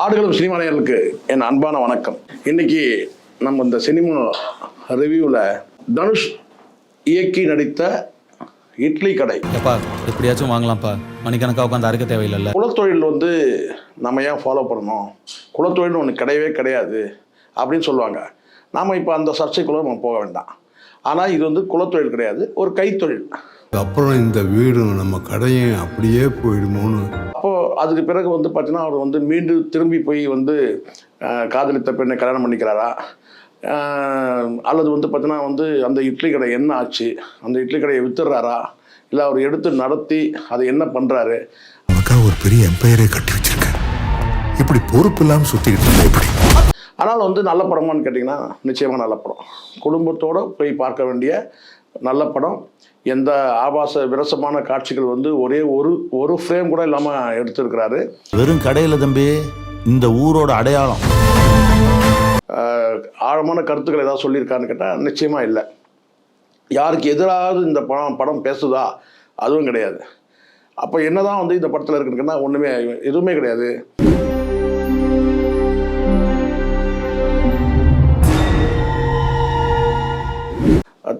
ஆடுகளும் சினிமா நேயர்களுக்கு என் அன்பான வணக்கம். இன்னைக்கு நம்ம இந்த சினிமா ரிவ்யூவில் தனுஷ் இயக்கி நடித்த இட்லி கடை. எப்பா எப்படியாச்சும் வாங்கலாம்ப்பா. மணிக்கணக்காக உட்காந்து அறுக்க தேவையில்லைல்ல. குலத்தொழில் வந்து நம்ம ஏன் ஃபாலோ பண்ணணும்? குலத்தொழில்னு ஒன்று கிடையவே கிடையாது அப்படின்னு சொல்லுவாங்க. நாம் இப்போ அந்த சர்ச்சைக்குள்ளே நம்ம போக வேண்டாம். ஆனால் இது வந்து குலத்தொழில் கிடையாது ஒரு கைத்தொழில். அப்புறம் இந்த வீடும் நம்ம கடையும் அப்படியே போயிடுமோன்னு. அப்போது அதுக்கு பிறகு வந்து பார்த்தீங்கன்னா அவர் வந்து மீண்டும் திரும்பி போய் வந்து காதலித்த பெண்ணை கல்யாணம் பண்ணிக்கிறாரா? அல்லது வந்து பார்த்தீங்கன்னா வந்து அந்த இட்லி கடை என்ன ஆச்சு? அந்த இட்லி கடையை வித்துடுறாரா? இல்லை அவர் எடுத்து நடத்தி அதை என்ன பண்ணுறாரு நமக்காக ஒரு பெரிய எம்பையரே கட்டி வச்சிருக்கேன் இப்படி பொறுப்பு இல்லாம சுத்திக்கிட்டு இருந்தா எப்படி? ஆனால் வந்து நல்ல படமான்னு கேட்டிங்கன்னா நிச்சயமாக நல்ல படம். குடும்பத்தோடு போய் பார்க்க வேண்டிய நல்ல படம். எந்த ஆபாச விரசமான காட்சிகள் வந்து ஒரே ஒரு ஒரு ஃப்ரேம் கூட இல்லாமல் எடுத்திருக்கிறாரு. வெறும் கடையில் தம்பி இந்த ஊரோட அடையாளம். ஆழமான கருத்துக்கள் ஏதாவது சொல்லியிருக்கான்னு கேட்டால் நிச்சயமாக இல்லை. யாருக்கு எதிராவது இந்த படம் படம் பேசுதா? அதுவும் கிடையாது. அப்போ என்னதான் வந்து இந்த படத்தில் இருக்குன்னா ஒன்றுமே எதுவுமே கிடையாது.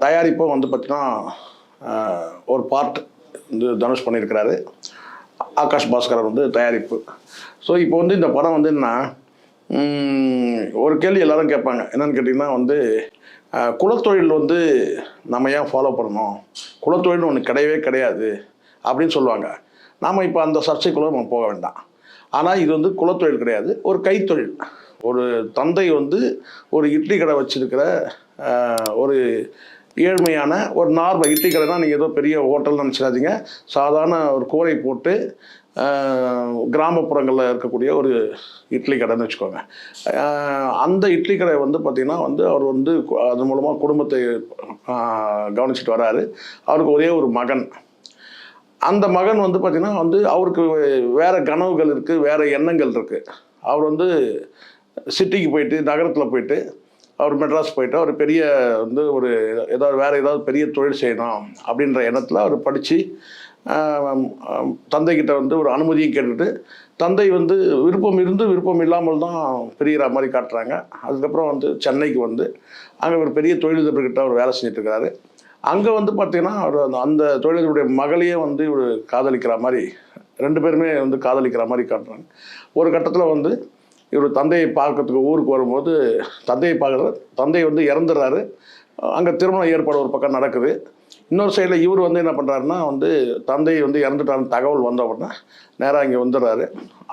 தயாரிப்பும் வந்து பார்த்தீங்கன்னா ஒரு பார்ட் வந்து தனுஷ் பண்ணியிருக்கிறாரு. ஆகாஷ் பாஸ்கரன் வந்து தயாரிப்பு. ஸோ இப்போ வந்து இந்த படம் வந்து என்ன ஒரு கேள்வி எல்லாரும் கேட்பாங்க. என்னன்னு கேட்டிங்கன்னா வந்து குலத்தொழில் வந்து நம்ம ஏன் ஃபாலோ பண்ணணும்? குலத்தொழில்னு ஒன்று கிடையவே கிடையாது அப்படின்னு சொல்லுவாங்க. நாம் இப்போ அந்த சர்ச்சைக்குள்ளே நம்ம போக வேண்டாம். ஆனால் இது வந்து குலத்தொழில் கிடையாது ஒரு கைத்தொழில். ஒரு தந்தை வந்து ஒரு இட்லி கடை வச்சிருக்கிற ஒரு ஏழ்மையான ஒரு நார்மல் இட்லி கடைனா நீங்கள் ஏதோ பெரிய ஹோட்டல் நினச்சிடாதீங்க. சாதாரண ஒரு கூரை போட்டு கிராமப்புறங்களில் இருக்கக்கூடிய ஒரு இட்லி கடைன்னு வச்சுக்கோங்க. அந்த இட்லி கடை வந்து பார்த்திங்கன்னா வந்து அவர் வந்து அது மூலமாக குடும்பத்தை கவனிச்சிட்டு வராரு. அவருக்கு ஒரே ஒரு மகன். அந்த மகன் வந்து பார்த்திங்கன்னா வந்து அவருக்கு வேறு கனவுகள் இருக்குது வேற எண்ணங்கள் இருக்குது அவர் வந்து சிட்டிக்கு போயிட்டு நகரத்தில் போயிட்டு அவர் மெட்ராஸ் போயிட்டு அவர் பெரிய வந்து ஒரு ஏதாவது வேறு ஏதாவது பெரிய தொழில் செய்யணும் அப்படின்ற எண்ணத்தில் அவர் படித்து தந்தைக்கிட்ட வந்து ஒரு அனுமதியும் கேட்டுட்டு தந்தை வந்து விருப்பம் இருந்து விருப்பம் இல்லாமல் தான் பிரிகிற மாதிரி காட்டுறாங்க. அதுக்கப்புறம் வந்து சென்னைக்கு வந்து அங்கே ஒரு பெரிய தொழிலதிபர்கிட்ட அவர் வேலை செஞ்சுட்டு இருக்காரு அங்கே வந்து பார்த்தீங்கன்னா அவர் அந்த அந்த தொழிலதிபருடைய மகளையே வந்து இவர் காதலிக்கிற மாதிரி ரெண்டு பேருமே வந்து காதலிக்கிற மாதிரி காட்டுறாங்க. ஒரு கட்டத்தில் வந்து இவர் தந்தையை பார்க்கறதுக்கு ஊருக்கு வரும்போது தந்தையை பார்க்குற தந்தை வந்து இறந்துடுறாரு. அங்கே திருமண ஏற்பாடு ஒரு பக்கம் நடக்குது. இன்னொரு சைடில் இவர் வந்து என்ன பண்ணுறாருன்னா வந்து தந்தை வந்து இறந்துட்டாருன்னு தகவல் வந்த உடனே நேராக இங்கே வந்துடுறாரு.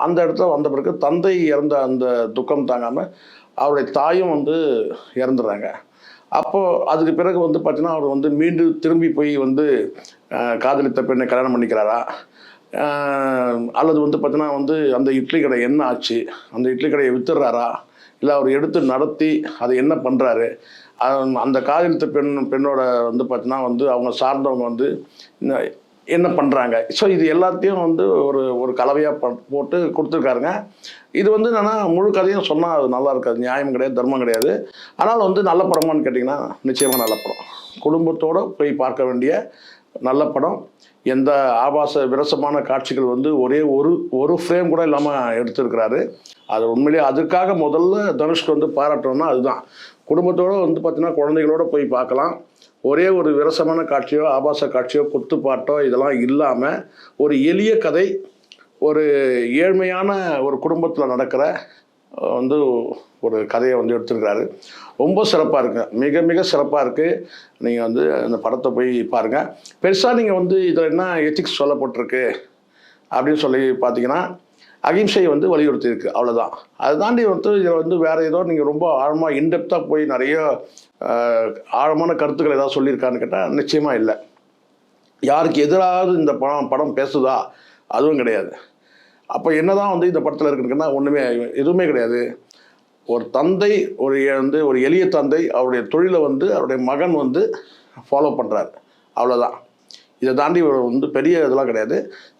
அந்த இடத்துல வந்த பிறகு தந்தை இறந்த அந்த துக்கம் தாங்காமல் அவருடைய தாயும் வந்து இறந்துடுறாங்க. அப்போது அதுக்கு பிறகு வந்து பார்த்தீங்கன்னா அவர் வந்து மீண்டும் திரும்பி போய் வந்து காதலித்த பெண்ணை கல்யாணம் பண்ணிக்கிறாரா? அல்லது வந்து பார்த்தீங்கன்னா வந்து அந்த இட்லி கடை என்ன ஆச்சு? அந்த இட்லி கடையை வித்துடுறாரா? இல்லை அவர் எடுத்து நடத்தி அதை என்ன பண்ணுறாரு அந்த காதலித்த பெண் பெண்ணோட வந்து பார்த்தீங்கன்னா வந்து அவங்க சார்ந்தவங்க வந்து என்ன பண்ணுறாங்க ஸோ இது எல்லாத்தையும் வந்து ஒரு ஒரு கலவையாக போட்டு கொடுத்துருக்காருங்க. இது வந்து என்னன்னா முழு கதையும் சொன்னால் அது நல்லா இருக்காது. நியாயம் கிடையாது தர்மம் கிடையாது. ஆனால் வந்து நல்ல படமான்னு கேட்டிங்கன்னா நிச்சயமாக நல்ல படம். குடும்பத்தோடு போய் பார்க்க வேண்டிய நல்ல படம். எந்த ஆபாச விரசமான காட்சிகள் வந்து ஒரே ஒரு ஒரு ஃப்ரேம் கூட இல்லாமல் எடுத்திருக்கிறாரு. அது உண்மையிலேயே அதுக்காக முதல்ல தனுஷ்க்கு வந்து பாராட்டணும்னா அதுதான். குடும்பத்தோடு வந்து பார்த்தீங்கன்னா குழந்தைகளோட போய் பார்க்கலாம். ஒரே ஒரு விரசமான காட்சியோ ஆபாச காட்சியோ குத்துப்பாட்டோ இதெல்லாம் இல்லாமல் ஒரு எளிய கதை ஒரு ஏழ்மையான ஒரு குடும்பத்தில் நடக்கிற வந்து ஒரு கதையை வந்து எடுத்திருக்கிறாரு. ரொம்ப சிறப்பாக இருக்கு. மிக மிக சிறப்பாக இருக்குது நீங்கள் வந்து அந்த படத்தை போய் பாருங்கள் பெருசாக நீங்கள் வந்து இதில் என்ன எத்திக்ஸ் சொல்லப்பட்டிருக்கு அப்படின்னு சொல்லி பார்த்தீங்கன்னா அகிம்சையை வந்து வலியுறுத்தி இருக்குது அவ்வளோதான் அதை தாண்டி வந்து இதில் வந்து வேறு ஏதோ நீங்கள் ரொம்ப ஆழமாக இன்டெப்த்தாக போய் நிறைய ஆழமான கருத்துக்கள் ஏதாவது சொல்லியிருக்கான்னு கேட்டால் நிச்சயமாக இல்லை. யாருக்கு எதிராவது இந்த படம் படம் பேசுதா? அதுவும் கிடையாது. அப்போ என்னதான் வந்து இந்த படத்தில் இருக்குன்னா ஒன்றுமே எதுவுமே கிடையாது. ஒரு தந்தை ஒரு வந்து ஒரு எளிய தந்தை அவருடைய தொழிலை வந்து அவருடைய மகன் வந்து ஃபாலோ பண்ணுறாரு அவ்வளோதான் இதை தாண்டி ஒரு வந்து பெரிய இதெல்லாம் கிடையாது.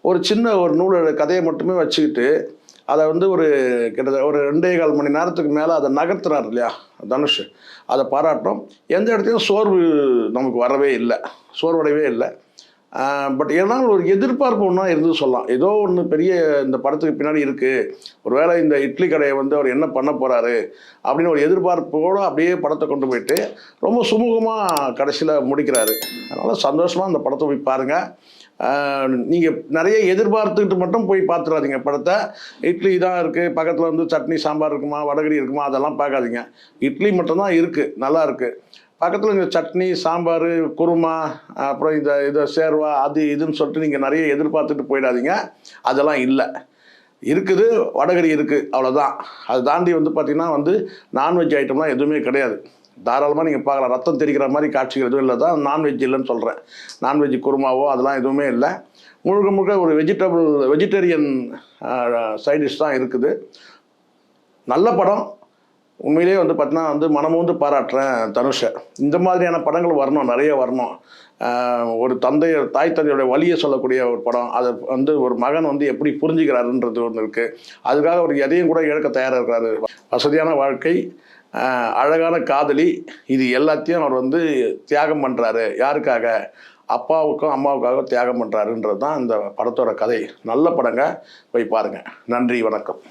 ஒரு சின்ன ஒரு நூலோட கதையை மட்டுமே வச்சுக்கிட்டு அதை வந்து ஒரு கிட்டத்தட்ட ஒரு ரெண்டே கால் மணி நேரத்துக்கு மேலே அதை நகர்த்துறாரு இல்லையா தனுஷ். அதை பாராட்டும் எந்த இடத்துலையும் சோர்வு நமக்கு வரவே இல்லை. சோர்வடையவே இல்லை. பட் ஏன்னால் ஒரு எதிர்பார்ப்பு ஒன்றா இருந்து சொல்லலாம். ஏதோ ஒன்று பெரிய இந்த படத்துக்கு பின்னாடி இருக்குது ஒருவேளை இந்த இட்லி கடையை வந்து அவர் என்ன பண்ண போகிறாரு அப்படின்னு ஒரு எதிர்பார்ப்போடு அப்படியே படத்தை கொண்டு போயிட்டு ரொம்ப சுமூகமாக கடைசியில் முடிக்கிறாரு. அதனால் சந்தோஷமாக அந்த படத்தை போய் பாருங்கள் நீங்கள் நிறைய எதிர்பார்த்துக்கிட்டு மட்டும் போய் பார்த்துடாதீங்க படத்தை இட்லி தான் இருக்குது பக்கத்தில் வந்து சட்னி சாம்பார் இருக்குமா வடகரி இருக்குமா அதெல்லாம் பார்க்காதீங்க. இட்லி மட்டும்தான் இருக்குது நல்லா இருக்குது பக்கத்தில் இந்த சட்னி சாம்பார் குருமா அப்புறம் இந்த இதை சேர்வா அது இதுன்னு சொல்லிட்டு நீங்கள் நிறைய எதிர்பார்த்துட்டு போயிடாதீங்க. அதெல்லாம் இல்லை. இருக்குது வடகரி இருக்குது அவ்வளோதான் அதை தாண்டி வந்து பார்த்திங்கன்னா வந்து நான்வெஜ் ஐட்டம்லாம் எதுவுமே கிடையாது. தாராளமாக நீங்கள் பார்க்கலாம். ரத்தம் தெரிக்கிற மாதிரி காட்சிகள் எதுவும் இல்லை தான் நான்வெஜ் இல்லைன்னு சொல்கிறேன் நான்வெஜ் குருமாவோ அதெல்லாம் எதுவுமே இல்லை. முழுக்க முழுக்க ஒரு வெஜிடபிள் வெஜிடேரியன் சைடிஷ் தான் இருக்குது. நல்ல படம். உண்மையிலேயே வந்து பார்த்தீங்கன்னா வந்து மனமும் வந்து பாராட்டுறேன் தனுஷை. இந்த மாதிரியான படங்கள் வரணும். நிறைய வரணும். ஒரு தந்தைய தாய் தந்தையோட வழியை சொல்லக்கூடிய ஒரு படம். அதை வந்து ஒரு மகன் வந்து எப்படி புரிஞ்சுக்கிறாருன்றது ஒன்று இருக்குது அதுக்காக அவர் எதையும் கூட இழக்க தயாராக இருக்கிறாரு. வசதியான வாழ்க்கை. அழகான காதலி. இது எல்லாத்தையும் அவர் வந்து தியாகம் பண்ணுறாரு யாருக்காக? அப்பாவுக்கும் அம்மாவுக்காக தியாகம் பண்ணுறாருன்றது தான் இந்த படத்தோட கதை. நல்ல படங்க. போய் பாருங்கள் நன்றி வணக்கம்.